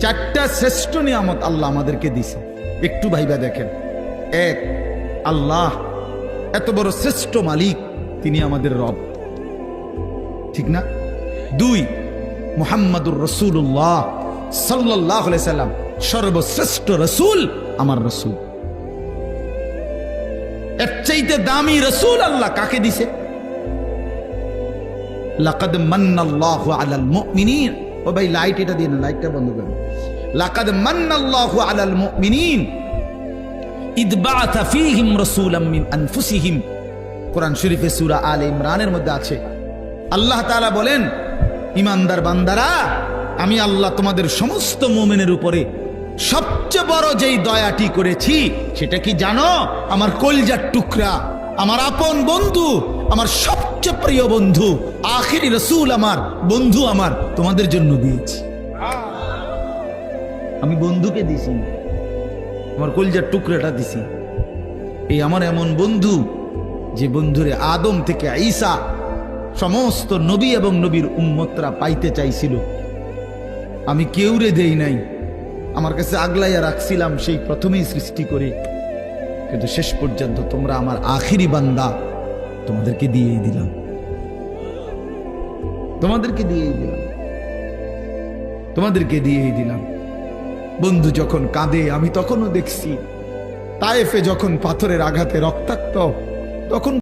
চারটা শ্রেষ্ঠ নিয়ামত আল্লাহ আমাদেরকে দিছে। একটু ভাইবা দেখেন। এক, আল্লাহ, এত বড় শ্রেষ্ঠ মালিক তিনি আমাদের রব। ঠিক না? দুই, মুহাম্মাদুর রসুল্লাহ সাল্লাহ সাল্লাম, সর্বশ্রেষ্ঠ রসুল আমার রসুল। এর চাইতে দামি রসুল আল্লাহ কাকে দিছে? লাকাদ মান্নাল্লাহু আলাল মুমিনিন। ও ভাই লাইট এটা দিন লাইটটা বন্ধ করুন লাকাদ মান্নাল্লাহু আলাল মুমিনিন। ইদ বাআথা ফীহিম রাসূলাম মিন আনফুসিহিম। কোরআন শরীফে সূরা আলে ইমরানের মধ্যে আছে। আল্লাহ তাআলা বলেন, ইমানদার বান্দারা, আমি আল্লাহ তোমাদের সমস্ত মুমিনের উপরে সবচেয়ে বড় যেই দয়াটি করেছি, সেটা কি জানো? আমার কলজার টুকরা, আমার আপন বন্ধু আমার সবচেয়ে প্রিয় বন্ধু, আখিরি রসুল আমার, বন্ধু আমার, তোমাদের জন্য দিয়েছি। আমি বন্ধুকে দিছি আমার কলজার টুকরাটা দিছি। এই আমার এমন বন্ধু, যে বন্ধুরে আদম থেকে ঈসা, সমস্ত নবী এবং নবীর উম্মতরা পাইতে চাইছিল। আমি কেউরে দেই নাই, আমার কাছে আগলাইয়া রাখছিলাম সেই প্রথমেই সৃষ্টি করে। কিন্তু শেষ পর্যন্ত তোমরা আমার আখিরি বান্দা তোমাদেরকে দিয়েই দিলাম। তোমাদেরকে দিয়েই দিলাম। তোমাদেরকে দিয়েই দিলাম। বন্ধু যখন কাঁদে, আমি তখনও দেখছি, তায়েফে যখন পাথরের আঘাতে রক্তাক্ত, তখন